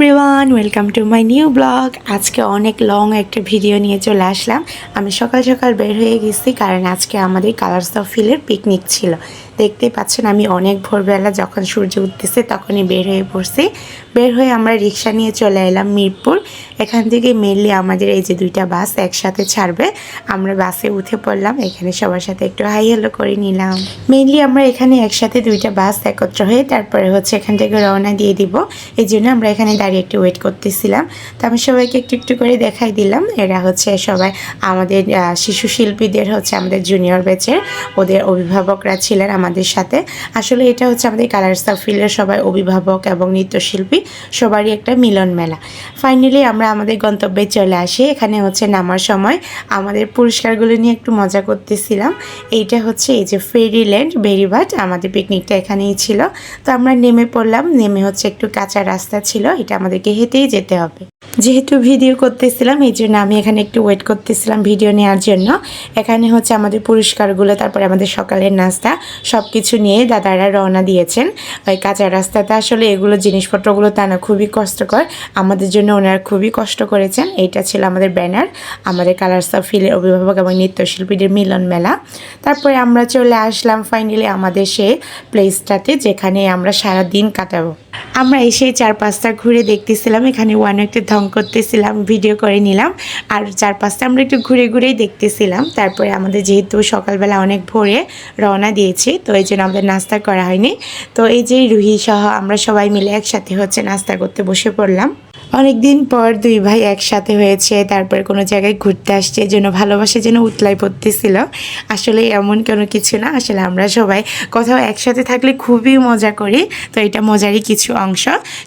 Everyone welcome to my new blog আজকে অনেক long একটা ভিডিও নিয়ে চলে আসলাম। আমি সকাল সকাল বের হয়ে গেছি, কারণ আজকে আমাদের কালার্স অফ ফিলের পিকনিক ছিল। দেখতে পাচ্ছেন আমি অনেক ভোরবেলা যখন সূর্য উঠতেছে তখনই বের হয়ে পড়ছি। বের হয়ে আমরা রিক্সা নিয়ে চলে এলাম মিরপুর। এখান থেকে মেনলি আমাদের এই যে দুইটা বাস একসাথে ছাড়বে। আমরা বাসে উঠে পড়লাম, এখানে সবার সাথে একটু হাই হ্যালো করে নিলাম। মেনলি আমরা এখানে একসাথে দুইটা বাস একত্র হয়ে তারপরে হচ্ছে এখান থেকে রওনা দিয়ে দিব। এই জন্য আমরা এখানে দাঁড়িয়ে একটু ওয়েট করতেছিলাম। তো আমি সবাইকে একটু একটু করে দেখাই দিলাম। এরা হচ্ছে সবাই আমাদের শিশু শিল্পীদের হচ্ছে আমাদের জুনিয়র ব্যাচের ওদের অভিভাবকরা ছিলেন আমাদের সাথে। আসলে এটা হচ্ছে আমাদের কালার্স অফ ফিল্ডের সবাই অভিভাবক এবং নৃত্যশিল্পী, সবারই একটা মিলন মেলা। ফাইনালি আমরা আমাদের গন্তব্যে চলে আসি। এখানে হচ্ছে নামার সময়। আমাদের পুরস্কারগুলো নিয়ে একটু মজা করতেছিলাম। এইটা হচ্ছে এই যে ফেরিল্যান্ড বেরিবাট আমাদের পিকনিকটা এখানেই ছিল। তো আমরা নেমে পড়লাম। নেমে হচ্ছে একটু কাঁচা রাস্তা ছিল। এটা আমাদেরকে হেঁটেই যেতে হবে। যেহেতু ভিডিও করতেছিলাম, এই জন্য আমি এখানে একটু ওয়েট করতেছিলাম ভিডিও নেওয়ার জন্য। এখানে হচ্ছে আমাদের পুরস্কারগুলো, তারপরে আমাদের সকালের নাস্তা সব কিছু নিয়ে দাদারা রওনা দিয়েছেন। ওই কাঁচা রাস্তাতে আসলে এগুলো জিনিসপত্রগুলো তা না, খুবই কষ্টকর। আমাদের জন্য ওনারা খুবই কষ্ট করেছেন। এইটা ছিল আমাদের ব্যানার, আমাদের কালার্স অফ ফিলের অভিভাবক এবং নৃত্যশিল্পীদের মিলন মেলা। তারপরে আমরা চলে আসলাম ফাইনালি আমাদের সেই প্লেসটাতে যেখানে আমরা সারা দিন কাটাবো। আমরা এসে চার পাঁচটা ঘুরে দেখতেছিলাম। এখানে ওয়ান একটা ঢং করতেছিলাম ভিডিও করে নিলাম। আর চারপাশটা আমরা একটু ঘুরে ঘুরেই দেখতেছিলাম। তারপরে আমাদের যেহেতু সকালবেলা অনেক ভোরে রওনা দিয়েছি, তো এই জন্য আমাদের নাস্তা করা হয়নি। তো এই যে রুহি সহ আমরা সবাই মিলে একসাথে হচ্ছে নাস্তা করতে বসে পড়লাম। অনেক দিন পর দুই ভাই একসাথে হয়েছে, তারপরে কোনো জায়গায় ঘুরতে আসছে যেন ভালোবাসা যেন উতলাই পড়তেছিল। আসলে এমন কোনো কিছু না, আসলে আমরা সবাই কোথাও একসাথে থাকলে খুবই মজা করি, তো এটা মজারই কিছু অংশ।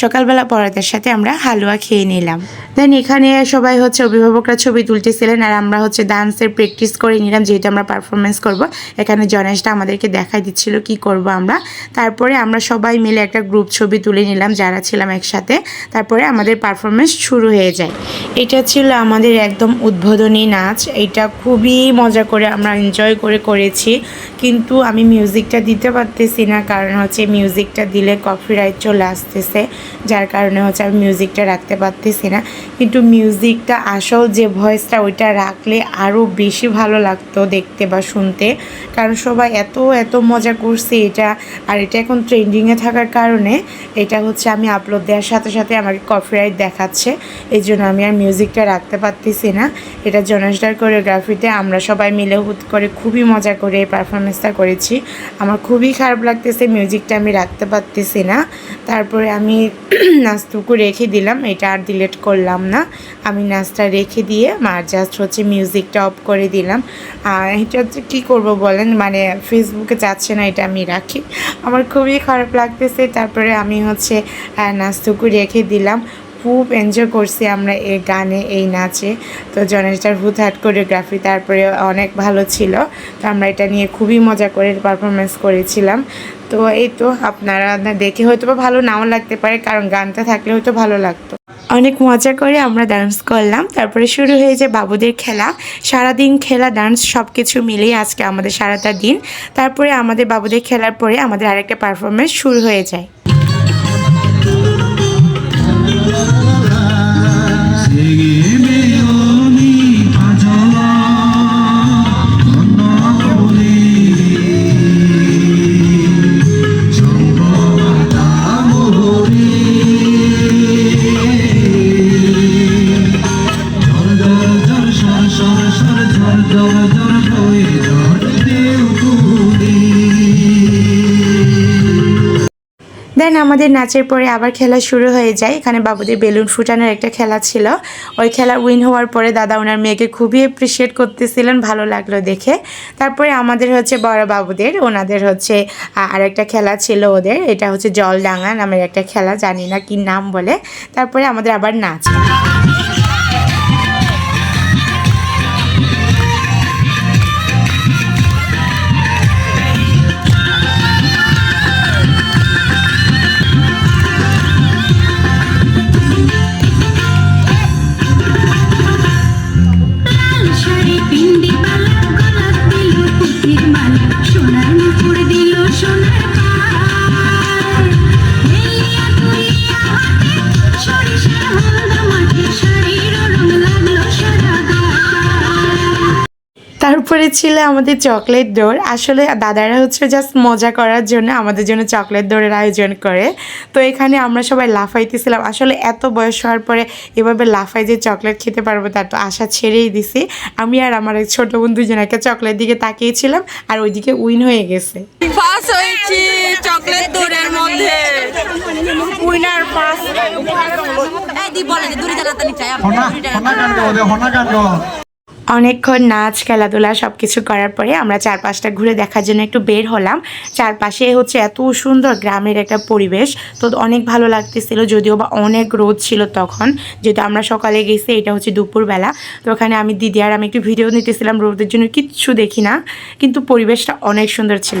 সকালবেলা পড়াদের সাথে আমরা হালুয়া খেয়ে নিলাম। দেন এখানে সবাই হচ্ছে অভিভাবকরা ছবি তুলতেছিলেন, আর আমরা হচ্ছে ডান্সের প্র্যাকটিস করে নিলাম, যেহেতু আমরা পারফরমেন্স করব। এখানে জনেশটা আমাদেরকে দেখাই দিচ্ছিল কি করব আমরা। তারপরে আমরা সবাই মিলে একটা গ্রুপ ছবি তুলে নিলাম, যারা ছিলাম একসাথে। তারপরে আমাদের পারফরমেন্স শুরু হয়ে যায়। এটা ছিল আমাদের একদম উদ্বোধনী নাচ। এটা খুবই মজা করে আমরা এনজয় করে করেছি। কিন্তু আমি মিউজিকটা দিতে পারতেছি না, কারণ হচ্ছে মিউজিকটা দিলে কপিরাইট চলে আসতেছে। যার কারণে হচ্ছে আমি মিউজিকটা রাখতে পারতেছি না। কিন্তু মিউজিকটা আসল যে ভয়েসটা ওইটা রাখলে আরও বেশি ভালো লাগতো দেখতে বা শুনতে। কারণ সবাই এত এত মজা করছে এটা। আর এটা এখন ট্রেন্ডিংয়ে থাকার কারণে এটা হচ্ছে আমি আপলোড দেওয়ার সাথে সাথে আমাকে কপিরাইট দেখাচ্ছে, এই জন্য আমি আর মিউজিকটা রাখতে পারতেছি না। এটা জনসডার কোরিওগ্রাফিতে আমরা সবাই মিলে হুট করে খুবই মজা করে এই পারফরমেন্সটা করেছি। আমার খুবই খারাপ লাগতেছে মিউজিকটা আমি রাখতে পারতেছি না। তারপরে আমি নাচটুকু রেখে দিলাম, এটা আর ডিলেট করলাম না। আমি নাচটা রেখে দিয়ে আর জাস্ট হচ্ছে মিউজিকটা অফ করে দিলাম। আর এটা হচ্ছে কী করব বলেন মানে ফেসবুকে যাচ্ছে না, এটা আমি রাখি। আমার খুবই খারাপ লাগতেছে, তারপরে আমি হচ্ছে নাচটুকু রেখে দিলাম। খুব এনজয় করছি আমরা এই গানে, এই নাচে। তো জনেশটার হুটহাট কোরিওগ্রাফি তারপরে অনেক ভালো ছিল। তো আমরা এটা নিয়ে খুবই মজা করে পারফরমেন্স করেছিলাম। তো এই তো আপনারা দেখে হয়তো বা ভালো নাও লাগতে পারে, কারণ গানটা থাকলে হয়তো ভালো লাগতো। অনেক মজা করে আমরা ডান্স করলাম। তারপরে শুরু হয়ে যে বাবুদের খেলা। সারাদিন খেলা ডান্স সব কিছু মিলিয়ে আজকে আমাদের সারাটা দিন। তারপরে আমাদের বাবুদের খেলার পরে আমাদের আরেকটা পারফরমেন্স শুরু হয়ে যায়। ಹೇಗೆ দেন আমাদের নাচের পরে আবার খেলা শুরু হয়ে যায়। এখানে বাবুদের বেলুন ফুটানোর একটা খেলা ছিল। ওই খেলা উইন হওয়ার পরে দাদা ওনার মেয়েকে খুবই অ্যাপ্রিসিয়েট করতেছিলেন, ভালো লাগল দেখে। তারপরে আমাদের হচ্ছে বড় বাবুদের, ওনাদের হচ্ছে আর একটা খেলা ছিল ওদের, এটা হচ্ছে জলডাঙ্গা নামের একটা খেলা, জানি না কি নাম বলে। তারপরে আমাদের আবার নাচ। উপরে ছিল আমাদের চকলেট দৌড়। আসলে দাদারা হচ্ছে জাস্ট মজা করার জন্য আমাদের জন্য চকলেট দৌড়ের আয়োজন করে। তো এখানে আমরা সবাই লাফাইতেছিলাম। আসলে এত বয়স হওয়ার পরে এভাবে লাফাই যে চকলেট খেতে পারব তার তো আশা ছেড়েই দিছি। আমি আর আমার এক ছোটো বোন দুজন একটা চকলেট দিকে তাকিয়েছিলাম আর ওইদিকে উইন হয়ে গেছে। ফার্স্ট হয়েছি চকলেট দৌড়ের মধ্যে। Winner first. এই দি বলে দূরে তাড়াতাড়ি চাই হনা অনেকক্ষণ নাচ, খেলাধুলা সব কিছু করার পরে আমরা চারপাশটা ঘুরে দেখার জন্য একটু বের হলাম। চারপাশে হচ্ছে এত সুন্দর গ্রামের একটা পরিবেশ। তো অনেক ভালো লাগতেছিল, যদিও বা অনেক রোদ ছিল তখন। যেহেতু আমরা সকালে গেছি, এটা হচ্ছে দুপুরবেলা। তো ওখানে আমি, দিদি আর আমি একটু ভিডিও নিতেছিলাম, রোদের জন্য কিচ্ছু দেখি না। কিন্তু পরিবেশটা অনেক সুন্দর ছিল।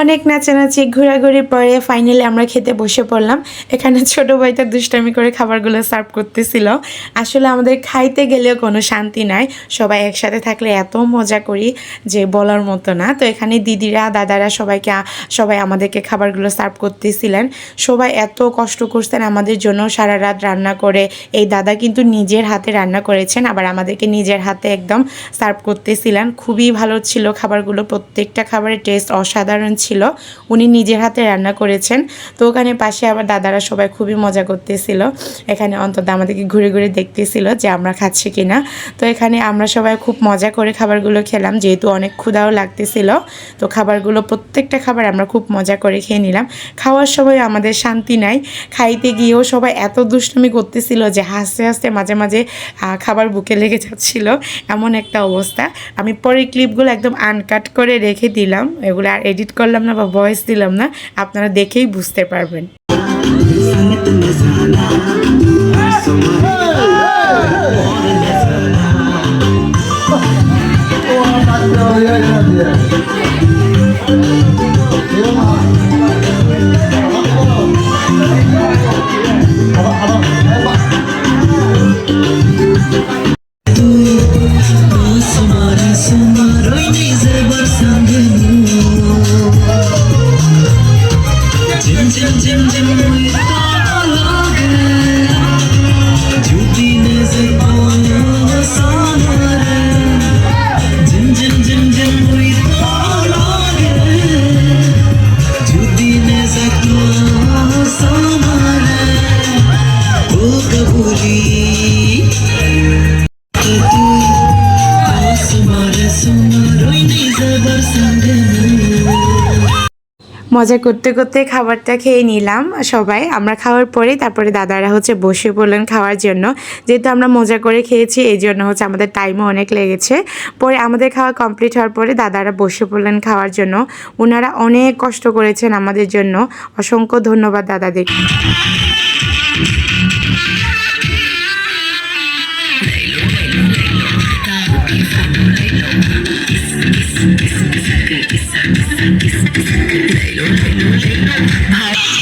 অনেক নাচানাচি, ঘোরাঘুরি পরে ফাইনালি আমরা খেতে বসে পড়লাম। এখানে ছোট ভাইটা দুষ্টামি করে খাবারগুলো সার্ভ করতেছিল। আসলে আমাদের খাইতে গেলেও কোনো শান্তি নাই। সবাই একসাথে থাকলে এত মজা করি যে বলার মতো না। তো এখানে দিদিরা, দাদারা সবাইকে সবাই আমাদেরকে খাবারগুলো সার্ভ করতেছিলেন। সবাই এত কষ্ট করছেন আমাদের জন্য সারা রাত রান্না করে। এই দাদা কিন্তু নিজের হাতে রান্না করেছেন, আবার আমাদেরকে নিজের হাতে একদম সার্ভ করতেছিলেন। খুবই ভালো ছিল খাবারগুলো। প্রত্যেকটা খাবারের টেস্ট অসাধারণ ছিল, উনি নিজের হাতে রান্না করেছেন। তো ওখানে পাশে আবার দাদারা সবাই খুবই মজা করতেছিল। এখানে অন্তত আমাদেরকে ঘুরে ঘুরে দেখতেছিল যে আমরা খাচ্ছি কিনা। তো এখানে আমরা সবাই খুব মজা করে খাবারগুলো খেলাম, যেহেতু অনেক ক্ষুধাও লাগতেছিল। তো খাবারগুলো, প্রত্যেকটা খাবার আমরা খুব মজা করে খেয়ে নিলাম। খাওয়ার সময় আমাদের শান্তি নাই। খাইতে গিয়েও সবাই এত দুষ্টুমি করতেছিল যে হাসতে হাসতে মাঝে মাঝে খাবার বুকে লেগে যাচ্ছিল। এমন একটা অবস্থা। আমি পরে ক্লিপগুলো একদম আনকাট করে রেখে দিলাম। এগুলো আর এডিট করলাম না বা ভয়েস দিলাম না আপনারা দেখেই বুঝতে পারবেন। মজা করতে করতে খাবারটা খেয়ে নিলাম সবাই আমরা খাওয়ার পরে তারপরে দাদারা হচ্ছে বসে পড়লেন খাওয়ার জন্য যেহেতু আমরা মজা করে খেয়েছি এই জন্য হচ্ছে আমাদের টাইমও অনেক লেগেছে পরে আমাদের খাওয়া কমপ্লিট হওয়ার পরে দাদারা বসে পড়লেন খাওয়ার জন্য ওনারা অনেক কষ্ট করেছেন আমাদের জন্য অসংখ্য ধন্যবাদ দাদাদের Thank you. 雷喽雷雷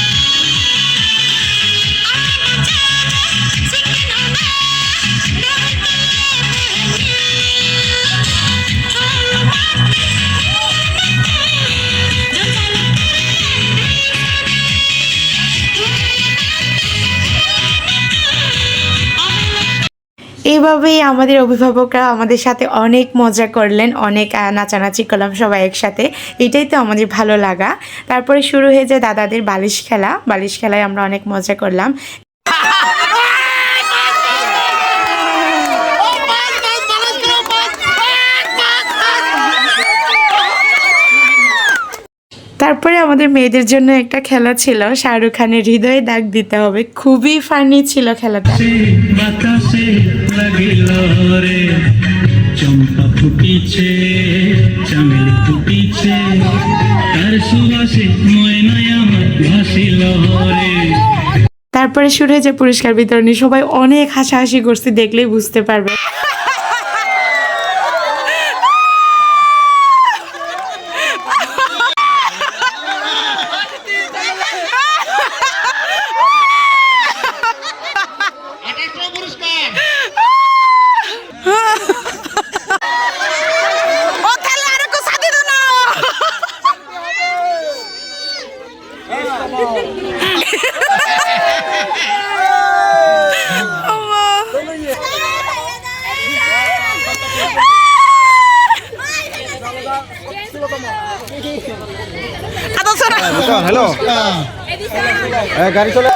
এভাবেই আমাদের অভিভাবকরা আমাদের সাথে অনেক মজা করলেন, অনেক নাচানাচি করলাম সবাই একসাথে। এটাই তো আমাদের ভালো লাগা। তারপরে শুরু হয়ে যায় দাদাদের বালিশ খেলা। বালিশ খেলায় আমরা অনেক মজা করলাম। তারপরে আমাদের মেয়েদের জন্য একটা খেলা ছিল শাহরুখ খানের হৃদয়ে দাগ দিতে হবে। খুবই ফানি ছিল খেলাটা। বাতাসে লাগিল রে চম্পা ফুটিছে চামেলি ফুটিছে। তার সুবাসে ময়নায় আমার ভাসিল রে। তারপরে শুরু হয়েছে পুরস্কার বিতরণী সবাই অনেক হাসাহাসি করছে দেখলেই বুঝতে পারবে ও তাহলে আর একটু সাথে দাও না আদর শোনা হ্যালো গাড়ি চলে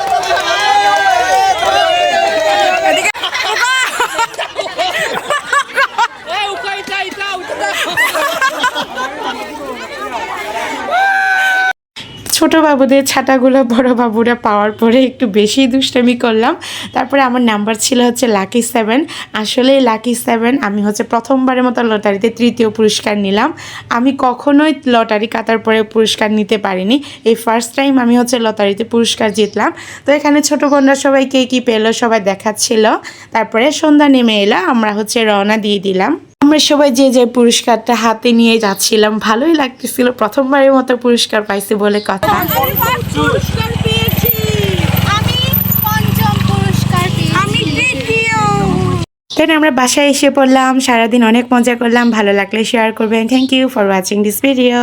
ছোট বাবুদের ছাতাগুলো বড় বাবুরা পাওয়ার পরে একটু বেশি দুষ্টামি করলাম। তারপরে আমার নাম্বার ছিল হচ্ছে লাকি সেভেন। আসলে লাকি সেভেন আমি হচ্ছে প্রথমবারের মতো লটারিতে তৃতীয় পুরস্কার নিলাম। আমি কখনোই লটারি কাটার পরে পুরস্কার নিতে পারিনি। এই ফার্স্ট টাইম আমি হচ্ছে লটারিতে পুরস্কার জিতলাম। তো এখানে ছোট বোনরা সবাই কে কী পেল সবাই দেখাচ্ছিল। তারপরে সন্ধ্যা নেমে এলো, আমরা হচ্ছে রওনা দিয়ে দিলাম। আমরা সবাই যে যে পুরস্কারটা হাতে নিয়ে যাচ্ছিলাম ভালোই লাগতেছিল। প্রথমবারের মতো পুরস্কার পাইছি বলে কথা। দেন আমরা বাসায় এসে পড়লাম সারাদিন অনেক মজা করলাম ভালো লাগলে শেয়ার করবেন। Thank you for watching this video